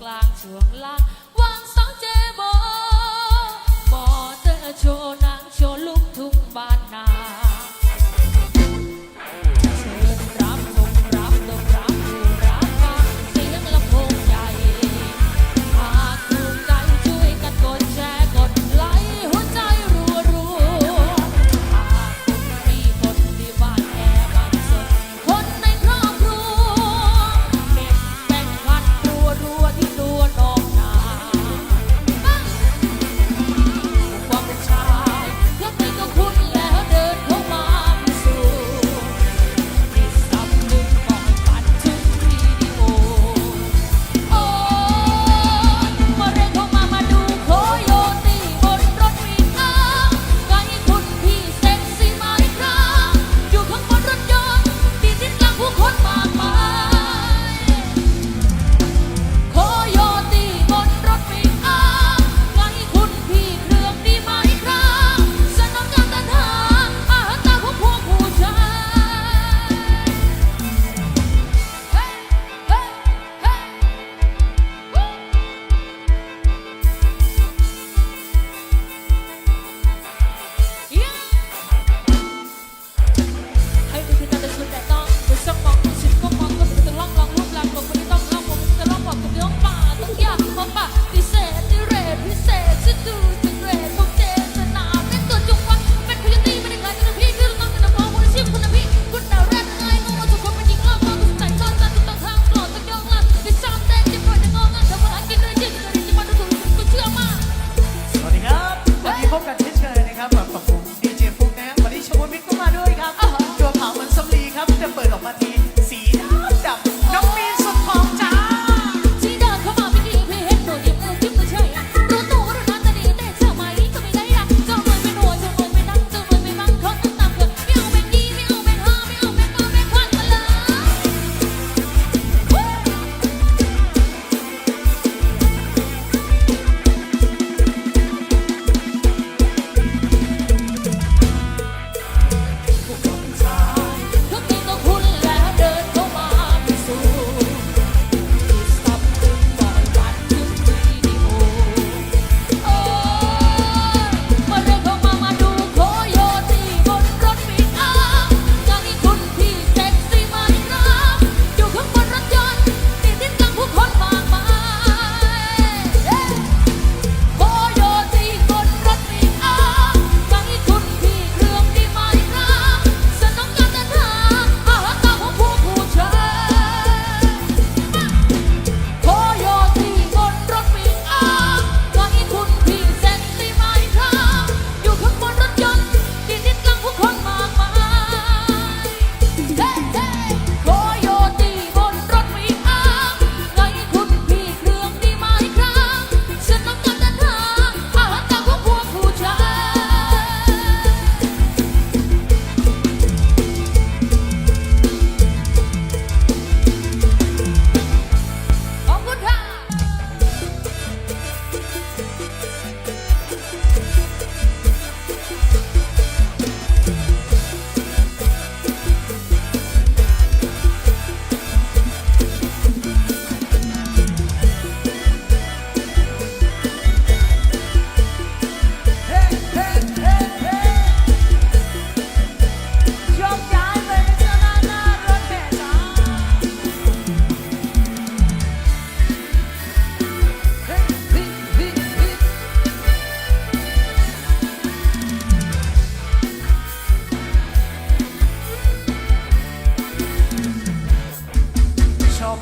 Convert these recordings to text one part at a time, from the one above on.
กลางช่วงล่าง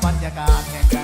บรรยากาศแห่ง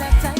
time.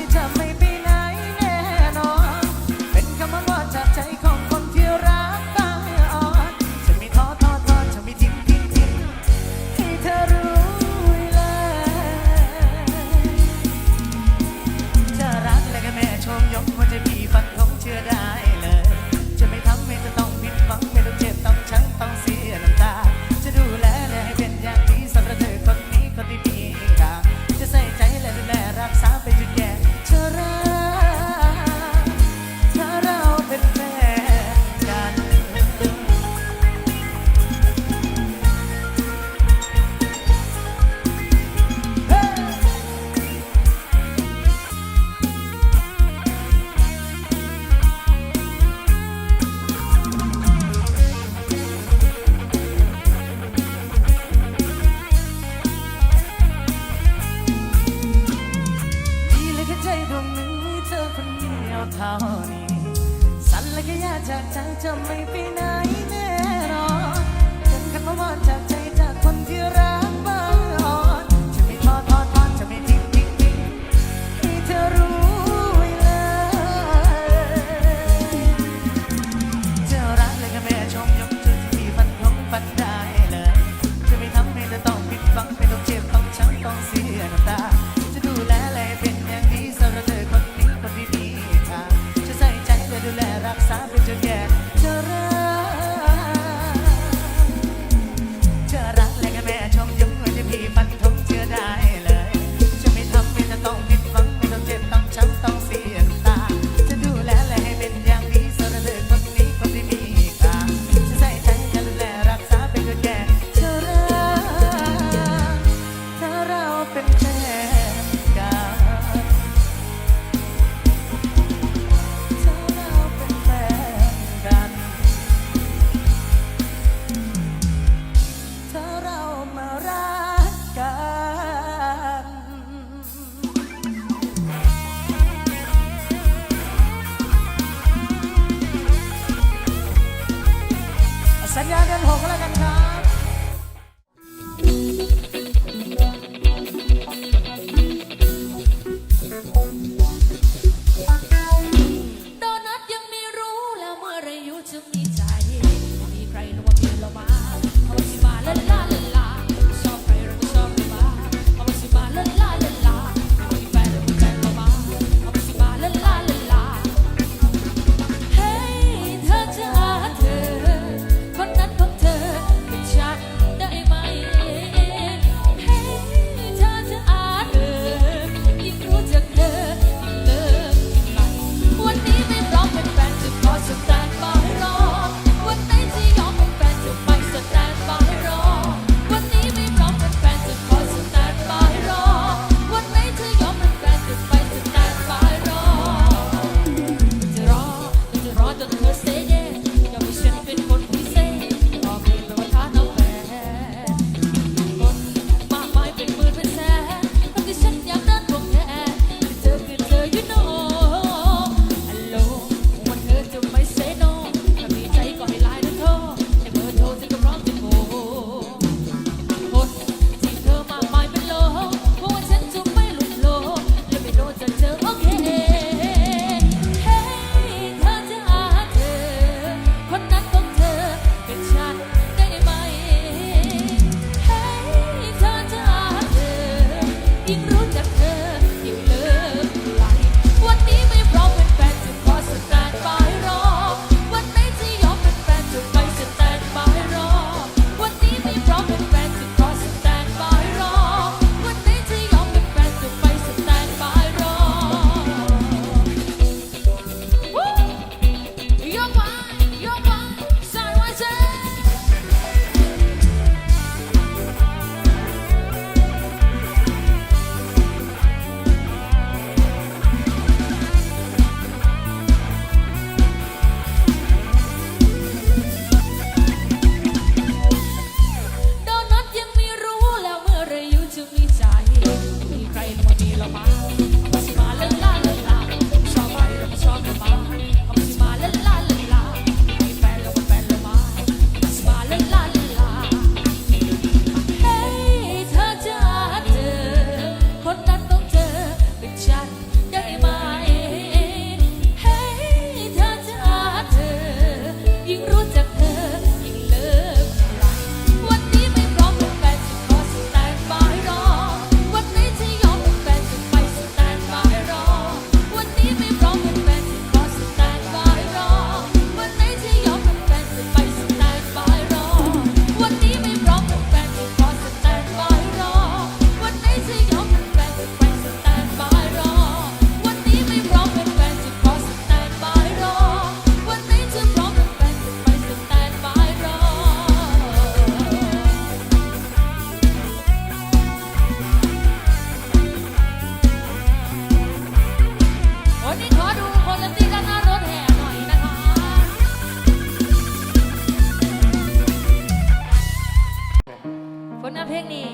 เพลงนี้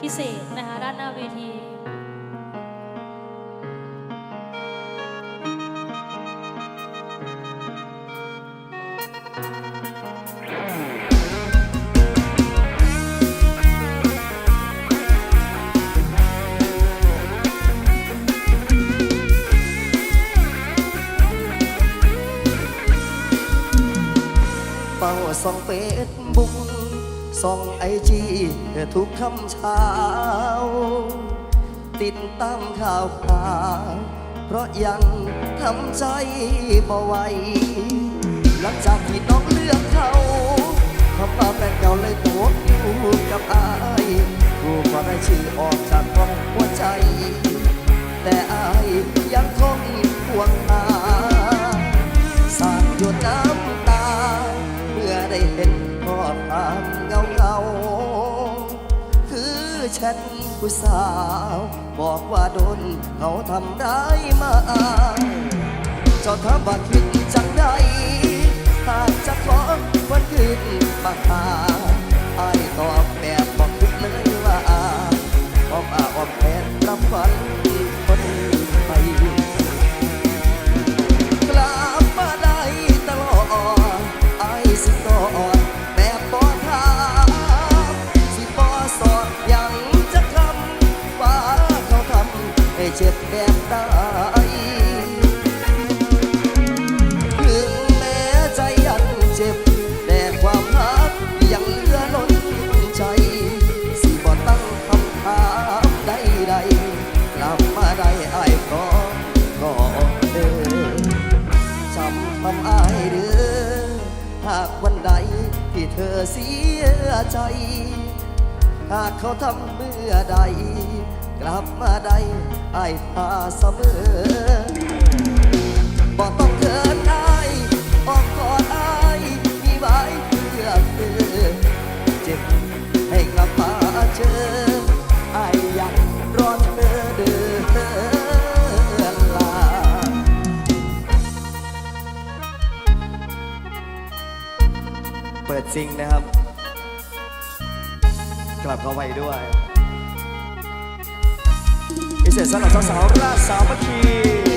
พิเศษนะคะด้านหน้าเวที ทุกคำเช้า ติดตามข่าวข่าวเพราะยังทำใจบ่ไหวหลังจากที่น้องเลือกเขาทำมาแฟนเก่าเลยตัวอยู่กับอายกูก็ได้ชื่อออกใจ ผู้สาว บอกว่าโดนเขาทำร้ายมาเจ้าถ้าบัดคิดจังใดหากจะขอวันคืนมาหาไอ้ตอบแบบบอกคิดเลยว่าอ้อมอาอ้อมแผนรับฝัน ถึงแม้ใจยังเจ็บ แต่ความหักยังเลือนใจ สิบ่ตั้งคำถามใดๆกลับมาได้อ้ก็ก็เออจำคำอายเด้อหากวันใดที่เธอเสียใจ หากเขาทำเมื่อใด กลับมาได้ไอ้ายพาเสมอบอต้องเกินไอ้ายออกกอดไอ้ายมีไว้เพื่อเธอเจ็บให้กลับมาเจอไอ้ายยังรอเธอเดินลาเปิดซิงนะครับ กลับเข้าไปด้วย พิเศษสำหรับสาวๆราชสามัคคี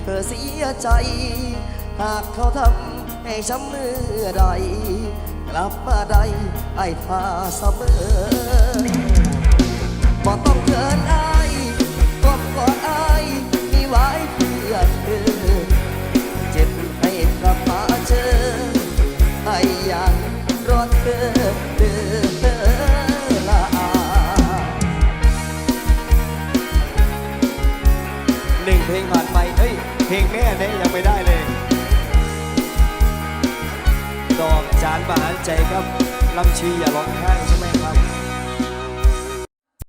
เธอเสียใจ หากเขาทำให้ช้ำเมื่อใด กลับมาได้ไอ้ายท่าเสมอบ่ต้องเกินอายกอดกอดอายมีไว้ เพลงแม่เนี่ยยังไม่ได้เลย ดอกจานบานใจครับลำชีอย่าร้องไห้ใช่ไหมครับ